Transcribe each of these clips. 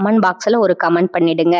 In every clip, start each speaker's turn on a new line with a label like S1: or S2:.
S1: Comment பாக்ஸில் ஒரு comment பண்ணிடுங்க.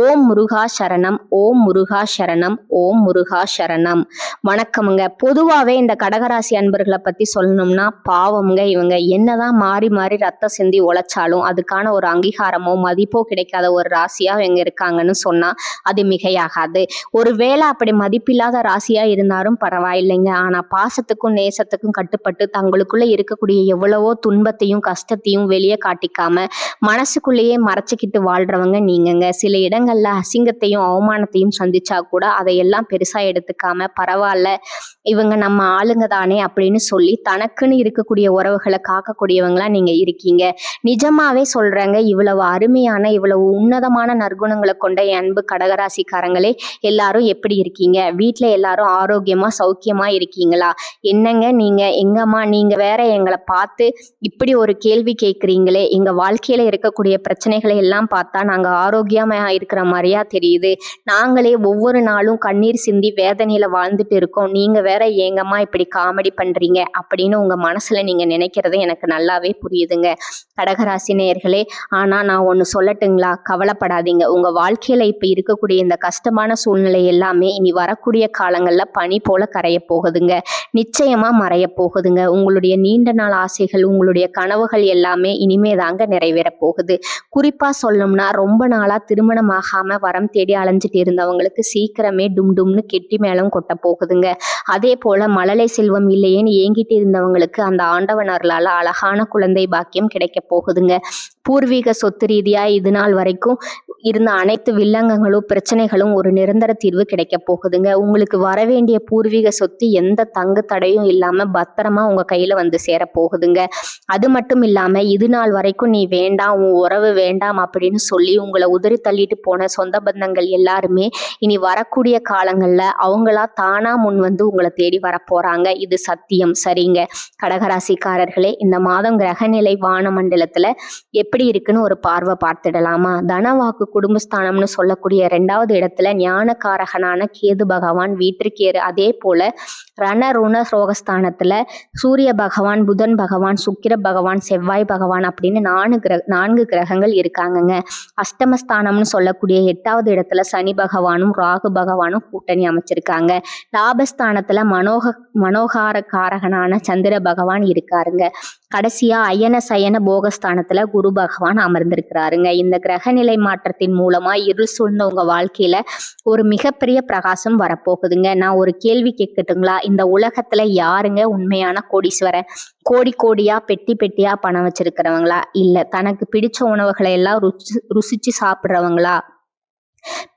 S1: ஓம் முருகா சரணம் ஓம் முருகா சரணம் ஓம் முருகா சரணம். வணக்கமுங்க. பொதுவாகவே இந்த கடகராசி அன்பர்களை பற்றி சொல்லணும்னா பாவம்ங்க இவங்க. என்னதான் மாறி மாறி ரத்த சிந்தி உழைச்சாலும் அதுக்கான ஒரு அங்கீகாரமோ மதிப்போ கிடைக்காத ஒரு ராசியாக இவங்க இருக்காங்கன்னு சொன்னால் அது மிகையாகாது. ஒருவேளை அப்படி மதிப்பில்லாத ராசியாக இருந்தாலும் பரவாயில்லைங்க. ஆனால் பாசத்துக்கும் நேசத்துக்கும் கட்டுப்பட்டு தங்களுக்குள்ளே இருக்கக்கூடிய எவ்வளவோ துன்பத்தையும் கஷ்டத்தையும் வெளியே காட்டிக்காம மனசுக்குள்ளேயே மறைச்சிக்கிட்டு வாழ்றவங்க நீங்கங்க. சில இடங்கள்ல அசிங்கத்தையும் அவமானத்தையும் சந்திச்சா கூட அதையெல்லாம் பெருசா எடுத்துக்காம பரவாயில்ல இவங்க நம்ம ஆளுங்க தானே அப்படின்னு சொல்லி தனக்குன்னு இருக்கக்கூடிய உறவுகளை காக்கக்கூடியவங்களா நீங்க இருக்கீங்க. நிஜமாவே சொல்றேங்க இவ்வளவு அருமையான இவ்வளவு உன்னதமான நற்குணங்களை கொண்ட என் அன்பு கடகராசிக்காரங்களே எல்லாரும் எப்படி இருக்கீங்க? வீட்டில் எல்லாரும் ஆரோக்கியமா சௌக்கியமா இருக்கீங்களா? என்னங்க நீங்க? எங்கம்மா நீங்க வேற எங்களை பார்த்து இப்படி ஒரு கேள்வி கேட்குறீங்களே. எங்க வாழ்க்கையில இருக்கக்கூடிய பிரச்சனை பிரச்சனைகளை எல்லாம் பார்த்தா நாங்க ஆரோக்கியமா இருக்கிற மாதிரியா தெரியுது. நாங்களே ஒவ்வொரு நாளும் கண்ணீர் சிந்தி வேதனையில வாழ்ந்துட்டு இருக்கோம். நீங்க வேற ஏங்கம்மா இப்படி காமெடி பண்றீங்க அப்படின்னு உங்க மனசுல நீங்க நினைக்கிறது எனக்கு நல்லாவே புரியுதுங்க. கடகராசி நேயர்களே ஆனா நான் ஒன்று சொல்லட்டுங்களா? கவலைப்படாதீங்க. உங்க வாழ்க்கையில இப்ப இருக்கக்கூடிய இந்த கஷ்டமான சூழ்நிலை எல்லாமே இனி வரக்கூடிய காலங்கள்ல பனி போல கரைய போகுதுங்க. நிச்சயமா மறைய போகுதுங்க. உங்களுடைய நீண்ட நாள் ஆசைகள் உங்களுடைய கனவுகள் எல்லாமே இனிமே தாங்க நிறைவேற போகுது குறிப்பாக சொல்லணும்னா ரொம்ப நாளாக திருமணம் ஆகாமல் வரம் தேடி அலைஞ்சிட்டு இருந்தவங்களுக்கு சீக்கிரமே டும் டும்னு கெட்டி மேளம் கொட்ட போகுதுங்க. அதே போல மழலை செல்வம் இல்லையேன்னு ஏங்கிட்டு இருந்தவங்களுக்கு அந்த ஆண்டவனர்களால் அழகான குழந்தை பாக்கியம் கிடைக்க போகுதுங்க. பூர்வீக சொத்து ரீதியாக இது நாள் வரைக்கும் இருந்த அனைத்து வில்லங்கங்களும் பிரச்சனைகளும் ஒரு நிரந்தர தீர்வு கிடைக்க போகுதுங்க. உங்களுக்கு வர வேண்டிய பூர்வீக சொத்து எந்த தங்கு தடையும் இல்லாமல் பத்திரமா உங்க கையில வந்து சேர போகுதுங்க. அது மட்டும் இல்லாமல் இது நாள் வரைக்கும் நீ வேண்டாம் உன் உறவு வேண்டாம் வேண்டாம் அப்படின்னு சொல்லி உங்களை உதறி தள்ளிட்டு போன சொந்த பந்தங்கள் எல்லாருமே இனி வரக்கூடிய காலங்கள்ல அவங்களா தானா முன் வந்து உங்களை தேடி வர போறாங்க இது சத்தியம். சரிங்க. கடகராசிக்காரர்களே இந்த மாதம் கிரகநிலை வான மண்டலத்துல எப்படி இருக்குன்னு ஒரு பார்வை பார்த்துடலாமா? தனவாக்கு குடும்பஸ்தானம்னு சொல்லக்கூடிய ரெண்டாவது இடத்துல ஞானகாரகனான கேது பகவான் வீட்டிற்கேறு. அதே போல ரண ருண சோகஸ்தானத்துல சூரிய பகவான் புதன் பகவான் சுக்கிர பகவான் செவ்வாய் பகவான் அப்படின்னு நான்கு கிரக நான்கு கிரகங்கள் இருக்கு. இருக்காங்கங்க. அஷ்டமஸ்தானம்னு சொல்லக்கூடிய எட்டாவது இடத்துல சனி பகவானும் ராகு பகவானும் கூட்டணி அமைச்சிருக்காங்க. லாபஸ்தானத்துல மனோக மனோகார காரகனான சந்திர பகவான் இருக்காருங்க. கடைசியா அயன சயன போகஸ்தானத்துல குரு பகவான் அமர்ந்திருக்கிறாருங்க. இந்த கிரக நிலை மாற்றத்தின் மூலமா இருள் சூழ்ந்த உங்க வாழ்க்கையில ஒரு மிகப்பெரிய பிரகாசம் வரப்போகுதுங்க. நான் ஒரு கேள்வி கேட்கட்டுங்களா? இந்த உலகத்துல யாருங்க உண்மையான கோடீஸ்வரன் கோடி கோடியா பெட்டி பெட்டியா பணம் வச்சிருக்கிறவங்களா? இல்ல தனக்கு பிடிச்ச உணவுகளை எல்லாம் ருசி ருசிச்சு சாப்பிட்றவங்களா?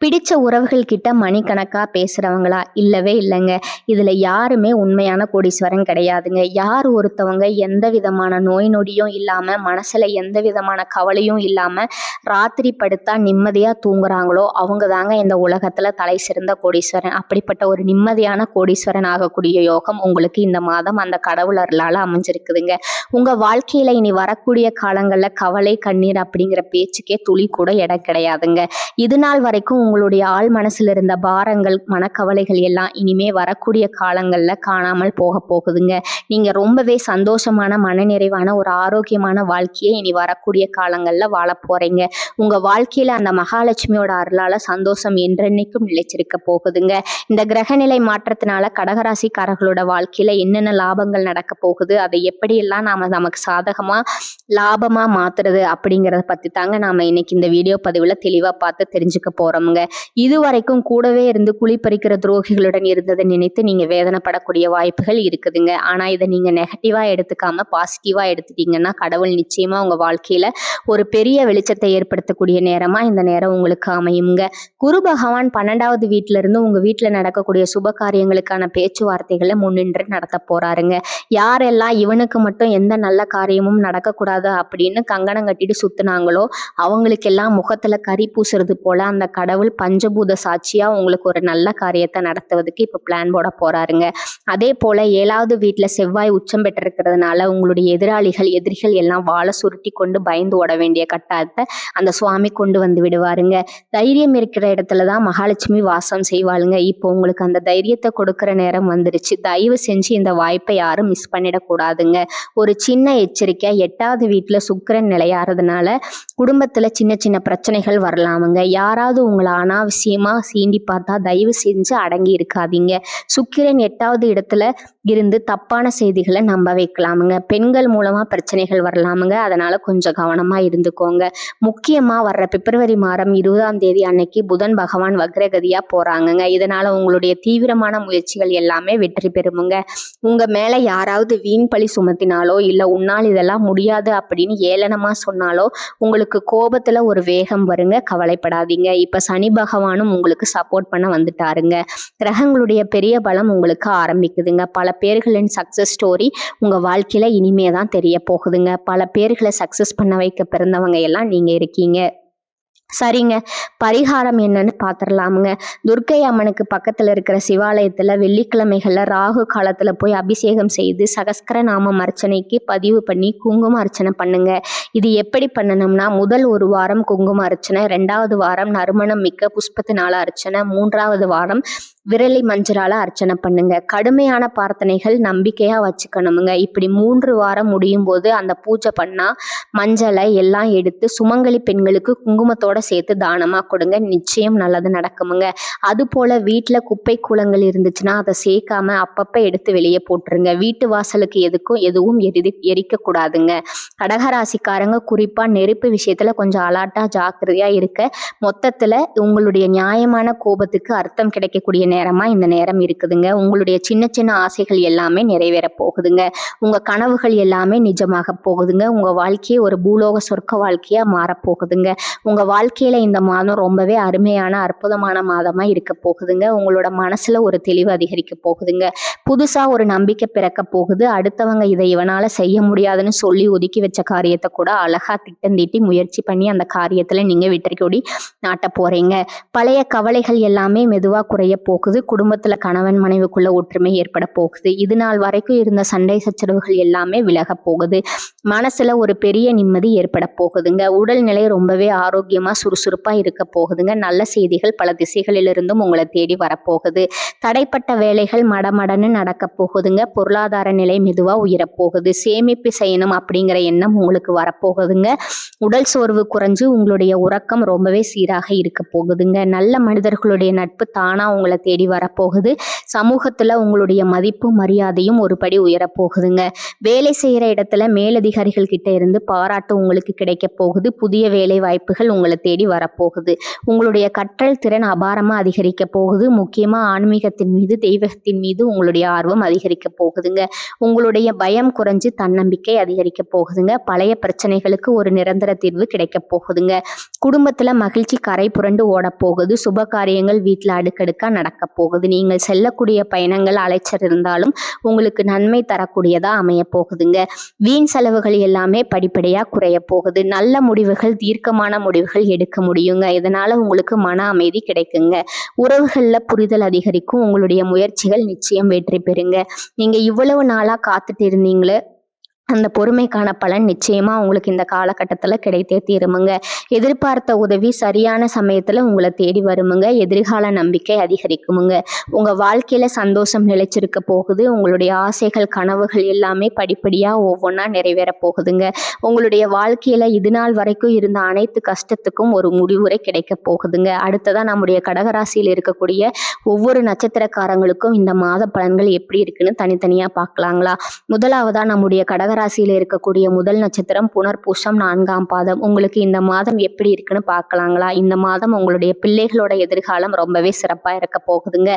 S1: பிடிச்ச உறவுகள் கிட்ட மணிக்கணக்கா பேசுறவங்களா? இல்லவே இல்லைங்க. இதுல யாருமே உண்மையான கோடீஸ்வரன் கிடையாதுங்க. யார் ஒருத்தவங்க எந்த விதமான நோய் நொடியும் இல்லாம மனசுல எந்த விதமான கவலையும் இல்லாம ராத்திரி படுத்தா நிம்மதியா தூங்குறாங்களோ அவங்க தாங்க இந்த உலகத்துல தலை சிறந்த கோடீஸ்வரன். அப்படிப்பட்ட ஒரு நிம்மதியான கோடீஸ்வரன் ஆகக்கூடிய யோகம் உங்களுக்கு இந்த மாதம் அந்த கடவுள் அமைஞ்சிருக்குதுங்க. உங்க வாழ்க்கையில இனி வரக்கூடிய காலங்களில் கவலை கண்ணீர் அப்படிங்கிற பேச்சுக்கே துளி கூட இடம் கிடையாதுங்க. இது நாள் வரைக்கும் உங்களுடைய ஆள் மனசில் இருந்த பாரங்கள் மனக்கவலைகள் எல்லாம் இனிமே வரக்கூடிய காலங்களில் காணாமல் போக போகுதுங்க. நீங்கள் ரொம்பவே சந்தோஷமான மனநிறைவான ஒரு ஆரோக்கியமான வாழ்க்கையை இனி வரக்கூடிய காலங்களில் வாழ போகிறீங்க உங்கள் வாழ்க்கையில் அந்த மகாலட்சுமியோட அருளால் சந்தோஷம் என்றென்னைக்கும் நிலைச்சிருக்க போகுதுங்க. இந்த கிரகநிலை மாற்றத்தினால கடகராசிக்காரர்களோட வாழ்க்கையில் என்னென்ன லாபங்கள் நடக்க போகுது அதை எப்படியெல்லாம் நாம் நமக்கு சாதகமாக லாபமாக மாற்றுறது அப்படிங்கிறத பற்றி தாங்க நாம் இன்னைக்கு இந்த வீடியோ பதிவில் தெளிவாக பார்த்து தெரிஞ்சுக்க போறோமுங்க. இதுவரைக்கும் கூடவே இருந்து குளிப்பறிக்கிற துரோகிகளுடன் இருந்ததை நினைத்து நீங்க வேதனைப்படக்கூடிய வாய்ப்புகள் இருக்குதுங்க. ஆனா இதை நீங்க நெகட்டிவா எடுத்துக்காம பாசிட்டிவா எடுத்துட்டீங்கன்னா கடவுள் நிச்சயமா உங்க வாழ்க்கையில ஒரு பெரிய வெளிச்சத்தை ஏற்படுத்தக்கூடிய நேரமா இந்த நேரம் உங்களுக்கு அமையுங்க. குரு பகவான் பன்னெண்டாவது வீட்டுல இருந்து உங்க வீட்டுல நடக்கக்கூடிய சுப காரியங்களுக்கான பேச்சுவார்த்தைகளை முன்னின்று நடத்த போறாருங்க. யாரெல்லாம் இவனுக்கு மட்டும் எந்த நல்ல காரியமும் நடக்கக்கூடாது அப்படின்னு கங்கணம் கட்டிட்டு சுத்துனாங்களோ அவங்களுக்கெல்லாம் முகத்துல கறி பூசுறது போல அந்த கடவுள் பஞ்சபூத சாட்சியாக உங்களுக்கு ஒரு நல்ல காரியத்தை நடத்துவதற்கு இப்போ பிளான் போட போகிறாருங்க அதே போல் ஏழாவது வீட்டில் செவ்வாய் உச்சம் பெற்றிருக்கிறதுனால உங்களுடைய எதிராளிகள் எதிரிகள் எல்லாம் வாழை சுருட்டி கொண்டு பயந்து ஓட வேண்டிய கட்டாயத்தை அந்த சுவாமி கொண்டு வந்து விடுவாருங்க. தைரியம் இருக்கிற இடத்துல தான் மகாலட்சுமி வாசம் செய்வாளுங்க. இப்போ உங்களுக்கு அந்த தைரியத்தை கொடுக்குற நேரம் வந்துருச்சு. தயவு செஞ்சு இந்த வாய்ப்பை யாரும் மிஸ் பண்ணிடக்கூடாதுங்க. ஒரு சின்ன எச்சரிக்கை எட்டாவது வீட்டில் சுக்கிரன் நிலையாறதுனால குடும்பத்தில் சின்ன சின்ன பிரச்சனைகள் வரலாமுங்க. யாராவது உங்களை அனாவசியமாக சீண்டி பார்த்தா தயவு செஞ்சு அடங்கி இருக்காதீங்க. சுக்கிரன் எட்டாவது இடத்துல இருந்து தப்பான செய்திகளை நம்ப வைக்கலாமுங்க. பெண்கள் மூலமாக பிரச்சனைகள் வரலாமுங்க. அதனால் கொஞ்சம் கவனமாக இருந்துக்கோங்க. முக்கியமாக வர்ற பிப்ரவரி மாதம் இருபதாம் தேதி அன்னைக்கு புதன் பகவான் வக்ரகதியாக போகிறாங்கங்க இதனால் உங்களுடைய தீவிரமான முயற்சிகள் எல்லாமே வெற்றி பெறுமுங்க. உங்கள் மேலே யாராவது வீண் பழி சுமத்தினாலோ இல்லை உன்னால் இதெல்லாம் முடியாது அப்படின்னு ஏளனமாக சொன்னாலோ உங்களுக்கு கோபத்தில் ஒரு வேகம் வருங்க. கவலைப்படாதீங்க. இப்போ சனி பகவானும் உங்களுக்கு சப்போர்ட் பண்ண வந்துட்டாருங்க. கிரகங்களுடைய பெரிய பலம் உங்களுக்கு ஆரம்பிக்குதுங்க. பல பேர்களின் சக்ஸஸ் ஸ்டோரி உங்கள் வாழ்க்கையில் இனிமே தான் தெரிய போகுதுங்க பல பேர்களை சக்ஸஸ் பண்ண வைக்க பிறந்தவங்க எல்லாம் நீங்கள் இருக்கீங்க. சரிங்க. பரிகாரம் என்னன்னு பார்த்துடலாமுங்க துர்க்கை அம்மனுக்கு பக்கத்தில் இருக்கிற சிவாலயத்தில் வெள்ளிக்கிழமைகளில் ராகு காலத்தில் போய் அபிஷேகம் செய்து சகஸ்கர நாமம் அர்ச்சனைக்கு பதிவு பண்ணி குங்கும அர்ச்சனை பண்ணுங்க. இது எப்படி பண்ணணும்னா முதல் ஒரு வாரம் குங்கும அர்ச்சனை ரெண்டாவது வாரம் நறுமணம் மிக்க புஷ்பத்தினால அர்ச்சனை மூன்றாவது வாரம் விரலி மஞ்சளால் அர்ச்சனை பண்ணுங்க. கடுமையான பிரார்த்தனைகள் நம்பிக்கையாக வச்சுக்கணுமுங்க. இப்படி மூன்று வாரம் முடியும் போது அந்த பூஜை பண்ணால் மஞ்சளை எல்லாம் எடுத்து சுமங்கலி பெண்களுக்கு குங்குமத்தோட சேர்த்து தானமாக கொடுங்க. நிச்சயம் நல்லது நடக்குமுங்க. அதுபோல் வீட்டில் குப்பை கூலங்கள் இருந்துச்சுன்னா அதை சேர்க்காம அப்பப்போ எடுத்து வெளியே போட்டுருங்க. வீட்டு வாசலுக்கு எதுக்கும் எதுவும் எரி எரிக்கக்கூடாதுங்க. கடகராசிக்காரங்க குறிப்பாக நெருப்பு விஷயத்தில் கொஞ்சம் அலாட்டாக ஜாக்கிரதையாக இருக்க. மொத்தத்தில் உங்களுடைய நியாயமான கோபத்துக்கு அர்த்தம் கிடைக்கக்கூடிய நேரமாக இந்த நேரம் இருக்குதுங்க. உங்களுடைய சின்ன சின்ன ஆசைகள் எல்லாமே நிறைவேற போகுதுங்க. உங்கள் கனவுகள் எல்லாமே நிஜமாக போகுதுங்க. உங்கள் வாழ்க்கையே ஒரு பூலோக சொர்க்க வாழ்க்கையாக மாறப்போகுதுங்க. உங்கள் வாழ்க்கை வாழ்க்கையில் இந்த மாதம் ரொம்பவே அருமையான அற்புதமான மாதமாக இருக்க போகுதுங்க. உங்களோட மனசில் ஒரு தெளிவு அதிகரிக்க போகுதுங்க. புதுசாக ஒரு நம்பிக்கை பிறக்க போகுது. அடுத்தவங்க இதை இவனால் செய்ய முடியாதுன்னு சொல்லி ஒதுக்கி வச்ச காரியத்தை கூட அழகாக திட்டம் தீட்டி முயற்சி பண்ணி அந்த காரியத்தில் நீங்கள் வெற்றி நாட்ட போகிறீங்க பழைய கவலைகள் எல்லாமே மெதுவாக குறைய போகுது. குடும்பத்தில் கணவன் மனைவிக்குள்ள ஒற்றுமை ஏற்பட போகுது. இது நாள் வரைக்கும் இருந்த சண்டை சச்சரவுகள் எல்லாமே விலக போகுது. மனசில் ஒரு பெரிய நிம்மதி ஏற்பட போகுதுங்க. உடல்நிலை ரொம்பவே ஆரோக்கியமாக சுறுசுறுப்பாக இருக்க போகுதுங்க. நல்ல செய்திகள் பல திசைகளிலிருந்தும் உங்களை தேடி வரப்போகுது. தடைப்பட்ட வேலைகள் மடமடன்னு நடக்க போகுதுங்க. பொருளாதார நிலை மெதுவாக உயரப்போகுது சேமிப்பு செய்யணும் அப்படிங்கிற எண்ணம் உங்களுக்கு வரப்போகுதுங்க. உடல் சோர்வு குறைஞ்சு உங்களுடைய உறக்கம் ரொம்பவே சீராக இருக்க போகுதுங்க. நல்ல மனிதர்களுடைய நட்பு தானாக உங்களை தேடி வரப்போகுது. சமூகத்தில் உங்களுடைய மதிப்பு மரியாதையும் ஒரு படி உயரப்போகுதுங்க வேலை செய்கிற இடத்துல மேலதிகாரிகள் கிட்ட இருந்து பாராட்டு உங்களுக்கு கிடைக்க போகுது. புதிய வேலை வாய்ப்புகள் உங்களை தேடி வரப்போகுது. உங்களுடைய கற்றல் திறன் அபாரமாக அதிகரிக்க போகுது. முக்கியமாக ஆன்மீகத்தின் மீது தெய்வத்தின் மீது உங்களுடைய ஆர்வம் அதிகரிக்க போகுதுங்க. உங்களுடைய பயம் குறைஞ்சு தன்னம்பிக்கை அதிகரிக்க போகுதுங்க. பழைய பிரச்சனைகளுக்கு ஒரு நிரந்தர தீர்வு கிடைக்க போகுதுங்க. குடும்பத்தில் மகிழ்ச்சி கரை புரண்டு ஓடப்போகுது போகுது. சுப காரியங்கள் வீட்டில் அடுக்கடுக்காக நடக்க போகுது. நீங்கள் செல்லக்கூடிய பயணங்கள் அலைச்சல் இருந்தாலும் உங்களுக்கு நன்மை தரக்கூடியதாக அமைய போகுதுங்க. வீண் செலவுகள் எல்லாமே படிப்படியாக குறைய போகுது. நல்ல முடிவுகள் தீர்க்கமான முடிவுகள் எடுக்க முடியுங்க. இதனால் உங்களுக்கு மன அமைதி கிடைக்குங்க. உறவுகளில் புரிதல் அதிகரிக்கும். உங்களுடைய முயற்சிகள் நிச்சயம் வெற்றி பெறுங்க. நீங்கள் இவ்வளவு நாளாக காத்துட்டு இருந்தீங்களே அந்த பொறுமைக்கான பலன் நிச்சயமாக உங்களுக்கு இந்த காலகட்டத்தில் கிடைத்தே தீருமுங்க. எதிர்பார்த்த உதவி சரியான சமயத்தில் உங்களை தேடி வருமுங்க. எதிர்கால நம்பிக்கை அதிகரிக்குமுங்க. உங்கள் வாழ்க்கையில் சந்தோஷம் நிலைச்சிருக்க போகுது. உங்களுடைய ஆசைகள் கனவுகள் எல்லாமே படிப்படியாக ஒவ்வொன்றா நிறைவேற போகுதுங்க. உங்களுடைய வாழ்க்கையில் இது நாள் வரைக்கும் இருந்த அனைத்து கஷ்டத்துக்கும் ஒரு முடிவுரை கிடைக்க போகுதுங்க. அடுத்ததாக நம்முடைய கடகராசியில் இருக்கக்கூடிய ஒவ்வொரு நட்சத்திரக்காரங்களுக்கும் இந்த மாத பலன்கள் எப்படி இருக்குன்னு தனித்தனியாக பார்க்கலாங்களா? முதலாவதாக நம்முடைய கடக கடகராசியில் இருக்கக்கூடிய முதல் நட்சத்திரம் புனர்பூசம் நான்காம் பாதம். உங்களுக்கு இந்த மாதம் எப்படி இருக்குன்னு பார்க்கலாங்களா? இந்த மாதம் உங்களுடைய பிள்ளைகளோட எதிர்காலம் ரொம்பவே சிறப்பாக இருக்க போகுதுங்க.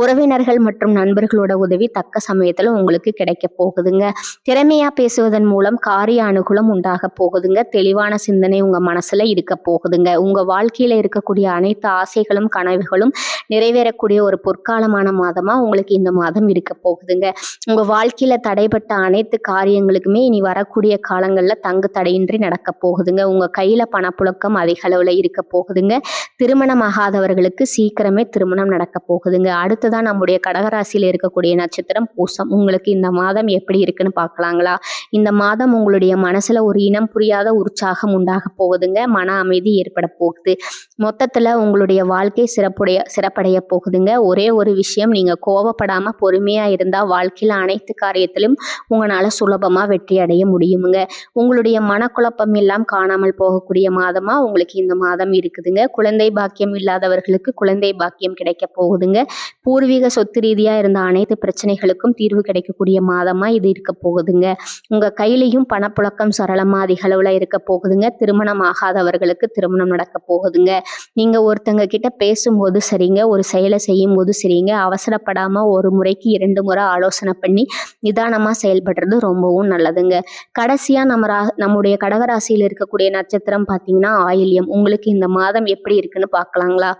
S1: உறவினர்கள் மற்றும் நண்பர்களோட உதவி தக்க சமயத்தில் உங்களுக்கு கிடைக்க போகுதுங்க. திறமையாக பேசுவதன் மூலம் காரிய அனுகூலம் உண்டாக போகுதுங்க. தெளிவான சிந்தனை உங்கள் மனசில் இருக்க போகுதுங்க. உங்கள் வாழ்க்கையில் இருக்கக்கூடிய அனைத்து ஆசைகளும் கனவுகளும் நிறைவேறக்கூடிய ஒரு பொற்காலமான மாதமாக உங்களுக்கு இந்த மாதம் இருக்க போகுதுங்க. உங்கள் வாழ்க்கையில் தடைப்பட்ட அனைத்து காரியங்களுக்கு எல்லாத்துக்குமே இனி வரக்கூடிய காலங்கள்ல தங்கு தடையின்றி நடக்க போகுதுங்க. உங்க கையில பணப்புழக்கம் அதிக அளவுல இருக்க போகுதுங்க. திருமணம் ஆகாதவர்களுக்கு சீக்கிரமே திருமணம் நடக்க போகுதுங்க. அடுத்ததான் நம்முடைய கடகராசியில் இருக்கக்கூடிய நட்சத்திரம் பூசம். உங்களுக்கு இந்த மாதம் எப்படி இருக்குன்னு பார்க்கலாங்களா? இந்த மாதம் உங்களுடைய மனசுல ஒரு இனம் புரியாத உற்சாகம் உண்டாக போகுதுங்க. மன அமைதி ஏற்பட போகுது. மொத்தத்துல உங்களுடைய வாழ்க்கை சிறப்புடைய சிறப்படைய போகுதுங்க. ஒரே ஒரு விஷயம் நீங்க கோவப்படாம பொறுமையா இருந்தா வாழ்க்கையில அனைத்து காரியத்திலும் உங்களால சுலபமா வெற்றி அடைய முடியுமுங்க. உங்களுடைய மனக்குழப்பம் எல்லாம் காணாமல் போகக்கூடிய மாதமா உங்களுக்கு இந்த மாதம் இருக்குதுங்க. குழந்தை பாக்கியம் இல்லாதவர்களுக்கு குழந்தை பாக்கியம் கிடைக்க போகுதுங்க. பூர்வீக சொத்து ரீதியா இருந்த அனைத்து பிரச்சனைகளுக்கும் தீர்வு கிடைக்கக்கூடிய மாதமா இது இருக்க போகுதுங்க. உங்க கையிலையும் பணப்புழக்கம் சரளமா அதிக அளவுல இருக்க போகுதுங்க. திருமணம் ஆகாதவர்களுக்கு திருமணம் நடக்க போகுதுங்க. நீங்க ஒருத்தங்க கிட்ட பேசும்போது சரிங்க. ஒரு செயலை செய்யும் போது சரிங்க. அவசரப்படாம ஒரு முறைக்கு இரண்டு முறை ஆலோசனை பண்ணி நிதானமா செயல்படுறது ரொம்பவும் நல்லது. நல்லதுங்க. கடைசியாக நம்ம ரா நம்முடைய கடகராசியில் இருக்கக்கூடிய நட்சத்திரம் பார்த்தீங்கன்னா ஆயில்யம். உங்களுக்கு இந்த மாதம் எப்படி இருக்குன்னு பார்க்கலாங்களா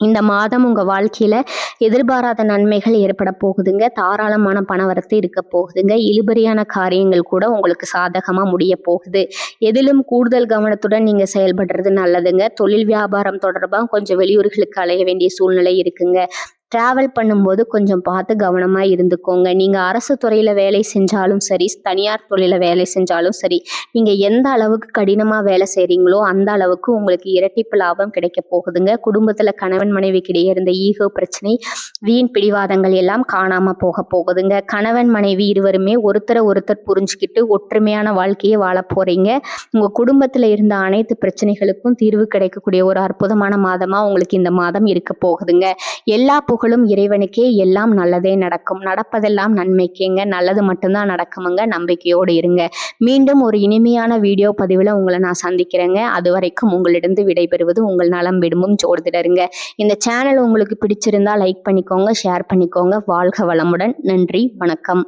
S1: இந்த மாதம் உங்கள் வாழ்க்கையில் எதிர்பாராத நன்மைகள் ஏற்பட போகுதுங்க. தாராளமான பணவரத்து இருக்க போகுதுங்க. இழுபறியான காரியங்கள் கூட உங்களுக்கு சாதகமாக முடிய போகுது. எதிலும் கூடுதல் கவனத்துடன் நீங்கள் செயல்படுறது நல்லதுங்க. தொழில் வியாபாரம் தொடர்பாக கொஞ்சம் வெளியூர்களுக்கு அலைய வேண்டிய சூழ்நிலை இருக்குங்க. ட்ராவல் பண்ணும்போது கொஞ்சம் பார்த்து கவனமாக இருந்துக்கோங்க. நீங்கள் அரசு துறையில் வேலை செஞ்சாலும் சரி தனியார் துறையில் வேலை செஞ்சாலும் சரி நீங்கள் எந்த அளவுக்கு கடினமாக வேலை செய்கிறீங்களோ அந்த அளவுக்கு உங்களுக்கு இரட்டிப்பு லாபம் கிடைக்க போகுதுங்க. குடும்பத்தில் கணவன் மனைவிக்கிடையே இருந்த ஈகோ பிரச்சனை வீண் பிடிவாதங்கள் எல்லாம் காணாமல் போக போகுதுங்க. கணவன் மனைவி இருவருமே ஒருத்தரை ஒருத்தர் புரிஞ்சுக்கிட்டு ஒற்றுமையான வாழ்க்கையை வாழ போகிறீங்க உங்கள் குடும்பத்தில் இருந்த அனைத்து பிரச்சனைகளுக்கும் தீர்வு கிடைக்கக்கூடிய ஒரு அற்புதமான மாதமாக உங்களுக்கு இந்த மாதம் இருக்க போகுதுங்க. எல்லா புகழும் இறைவனுக்கே எல்லாம் நல்லதே நடக்கும். நடப்பதெல்லாம் நன்மைக்கேங்க. நல்லது மட்டும்தான் நடக்குமுங்க. நம்பிக்கையோடு இருங்க. மீண்டும் ஒரு இனிமையான வீடியோ பதிவில் உங்களை நான் சந்திக்கிறேங்க. அது வரைக்கும் உங்களிடம் விடைபெறுவது உங்கள் நலம் விடுமும் ஜோதிடருங்க. இந்த சேனல் உங்களுக்கு பிடிச்சிருந்தா லைக் பண்ணிக்கோங்க ஷேர் பண்ணிக்கோங்க. வாழ்க வளமுடன். நன்றி வணக்கம்.